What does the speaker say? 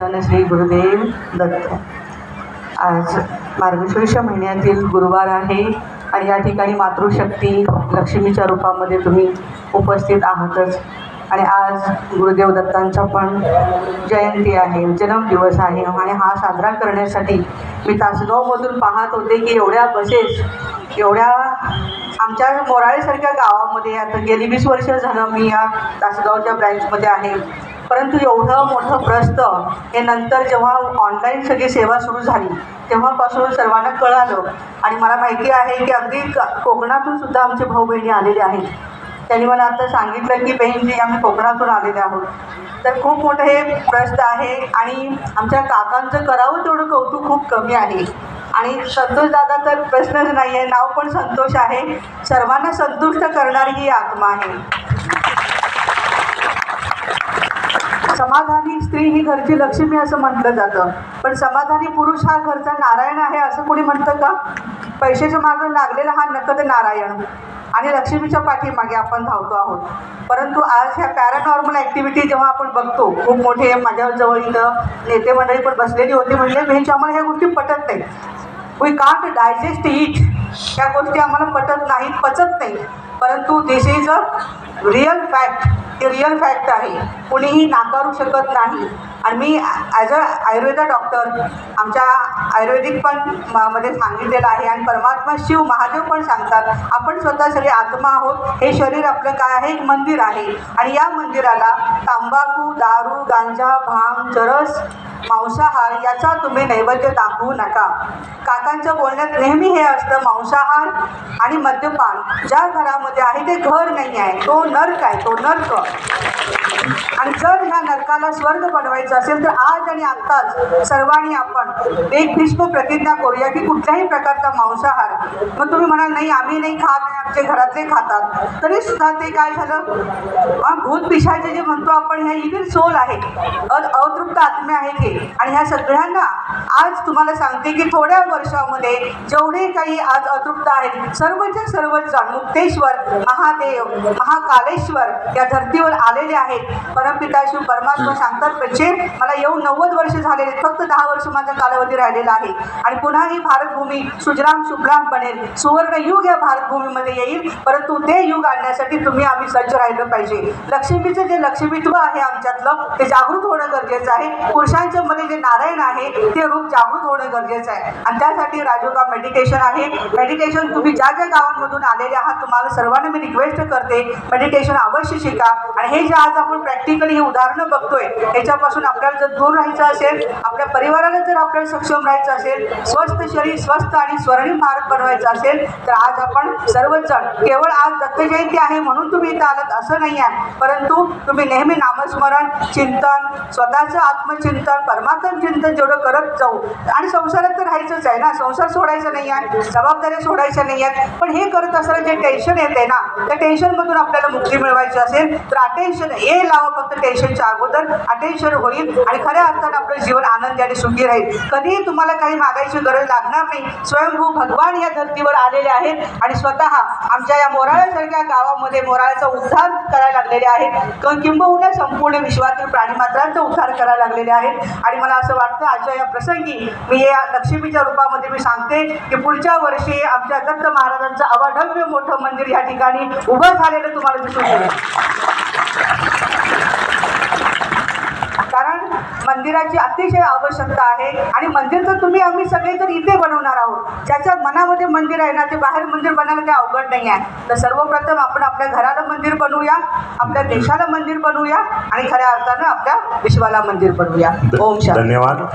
धन श्री गुरुदेव दत्त. आज मार्गशीर्ष महिन्यातील गुरुवार आहे आणि या ठिकाणी मातृशक्ती लक्ष्मीच्या रूपामध्ये तुम्ही उपस्थित आहातच. आणि आज गुरुदेव दत्तांचा पण जयंती आहे जन्मदिवस आहे. आणि हा साजरा करण्यासाठी मी तासगावमधून पाहत होते की एवढ्या बसेस एवढ्या आमच्या मोराळेसारख्या गावामध्ये आता गेली वीस वर्ष झालं मी या तासगावच्या ब्रँचमध्ये आहे. परंतु एवढं मोठं प्रस्त हे नंतर जेव्हा ऑनलाईन सगळी सेवा सुरू झाली तेव्हापासून सर्वांना कळालं. आणि मला माहिती आहे की अगदी कोकणातून सुद्धा आमचे भाऊ बहिणी आलेले आहेत. त्यांनी मला आता सांगितलं की बहिणजी आम्ही कोकणातून आलेले आहोत. तर खूप मोठं हे प्रस्त आहे आणि आमच्या काकांचं करावं तेवढं कौतुक खूप कमी आहे. आणि संतोष दादा तर प्रश्नच नाही आहे नाव पण संतोष आहे. सर्वांना संतुष्ट करणारी ही आत्मा आहे समाधानी स्त्री ही घरची लक्ष्मी असं म्हटलं जातं. पण समाधानी पुरुष हा घरचा नारायण आहे असं कोणी म्हणतं का? पैशाच्या मागं लागलेला हा नकद नारायण. आणि लक्ष्मीच्या पाठीमागे आपण धावतो आहोत. परंतु आज ह्या पॅरानॉर्मल ॲक्टिव्हिटी जेव्हा आपण बघतो खूप मोठे माझ्याजवळ इथं नेते मंडळी पण बसलेली होती म्हणजे बहिणची ह्या गोष्टी पटत नाही. वी कांट डायजेस्ट इट या गोष्टी आम्हाला पटत नाहीत पचत नाही परंतु this is a real fact ते रिअल फॅक्ट आहे. कुणीही नाकारू शकत नाही. आणि मी ॲज अ आयुर्वेदा डॉक्टर आमच्या आयुर्वेदिक पण म- मध्ये सांगितलेलं आहे आणि परमात्मा शिव महादेव पण सांगतात आपण स्वतः सगळे आत्मा आहोत. हे शरीर आपलं काय आहे? एक मंदिर आहे. आणि या मंदिराला तांबाखू दारू गांजा भांग चरस मांसाहार याचा तुम्ही नैवेद्य दाखवू नका. काकांच्या बोलण्यात नेहमी हे असतं मांसाहार आणि मद्यपान. ज्या घरामध्ये आहे ते घर नाही आहे तो नर्क आहे तो नर्क. आणि जर ह्या नरकाला स्वर्ग बनवायचं असेल तर आज आणि आत्ताच सर्वांनी आपण एक भीष्म प्रतिज्ञा करूया की कुठल्याही प्रकारचा मांसाहार. मग तुम्ही म्हणाल नाही आम्ही नाही खात नाही आमचे घरातले खातात. तरी सुद्धा ते काय झालं? भूत पिशाचे जे म्हणतो आपण ह्या इव्हिल सोल आहे अतृप्त आत्मे आहे की आणि ह्या सगळ्यांना आज तुम्हाला सांगते की थोड्या वर्षामध्ये जेवढे काही आज अतृप्त आहेत सर्वच्या सर्व जण मुक्तेश्वर महादेव महाकालेश्वर या धर्तीवर आलेले आहेत. परमपिता शिव परमात्मा सांगतात म्हणजे मला येऊन नव्वद वर्ष झालेले फक्त दहा वर्ष माझा कालावधी राहिलेला आहे. आणि पुन्हा ही भारतभूमी सुजराम शुभ्राम बनेल. सुवर्ण युग या भारतभूमीमध्ये येईल. परंतु ते युग आणण्यासाठी तुम्ही आम्ही सज्ज राहिलं पाहिजे. लक्ष्मीचं जे लक्ष्मीत्व आहे आमच्यातलं ते जागृत होणं गरजेचं आहे. पुरुषांच्या मध्ये जे नारायण आहे ते रूप जागृत होणं गरजेचं आहे. आणि त्यासाठी राजोगा मेडिटेशन आहे. मेडिटेशन तुम्ही ज्या ज्या गावांमधून आलेले आहात तुम्हाला सर्वांना मी रिक्वेस्ट करते मेडिटेशन अवश्य शिका. आणि हे जे आज आपण प्रॅक्टिकली हे उदाहरणं बघतोय याच्यापासून आपल्याला जर दूर राहायचं असेल आपल्या परिवाराला जर आपल्याला सक्षम राहायचं असेल स्वस्थ शरीर स्वस्थ आणि स्वर्णिम भारत बनवायचा असेल तर आज आपण सर्वजण केवळ आज दत्त जयंती आहे म्हणून तुम्ही इथं आलात असं नाही आहे. परंतु तुम्ही नेहमी नामस्मरण चिंतन स्वतःचं आत्मचिंतन परमात्म चिंतन जेवढं करत जाऊ आणि संसारात तर राहायचंच आहे ना. संसार सोडायचा नाही आहे जबाबदाऱ्या सोडायच्या नाही आहेत. पण हे करत असताना जे टेन्शन येते ना त्या टेन्शनमधून आपल्याला मुक्ती मिळवायची असेल तर अटेन्शन हे लावा फक्त टेन्शनच्या अगोदर. अटेन्शन होईल आणि खऱ्या अर्थानं आपलं जीवन आनंदी आणि सुखी राहील. कधीही तुम्हाला काही मागायची गरज लागणार नाही. स्वयंभू भगवान या धर्तीवर आलेले आहेत आणि स्वतः आमच्या या मोराळ्यासारख्या गावामध्ये मोराळ्याचा उद्धार करायला लागलेले आहेत. किंबहुना संपूर्ण विश्वातील प्राणीमात्रांचा उद्धार करायला लागलेले आहेत. आणि मला असं वाटतं आजच्या या प्रसंगी मी या लक्ष्मीच्या रूपामध्ये मी सांगते की पुढच्या वर्षी आमच्या दत्त महाराजांचं अवाढव्य मोठं मंदिर या ठिकाणी उभं झालेलं तुम्हाला दिसून येईल. मंदिराची अतिशय आवश्यकता आहे. आणि मंदिर तर तुम्ही आम्ही सगळे तर इथे बनवणार आहोत. ज्याच्या मनामध्ये मंदिर आहे ना ते बाहेर मंदिर बनायला काही अवघड नाही आहे. तर सर्वप्रथम आपण आपल्या घराला मंदिर बनवूया आपल्या देशाला मंदिर बनवूया आणि खऱ्या अर्थानं आपल्या विश्वाला मंदिर बनवूया. ओम धन्यवाद.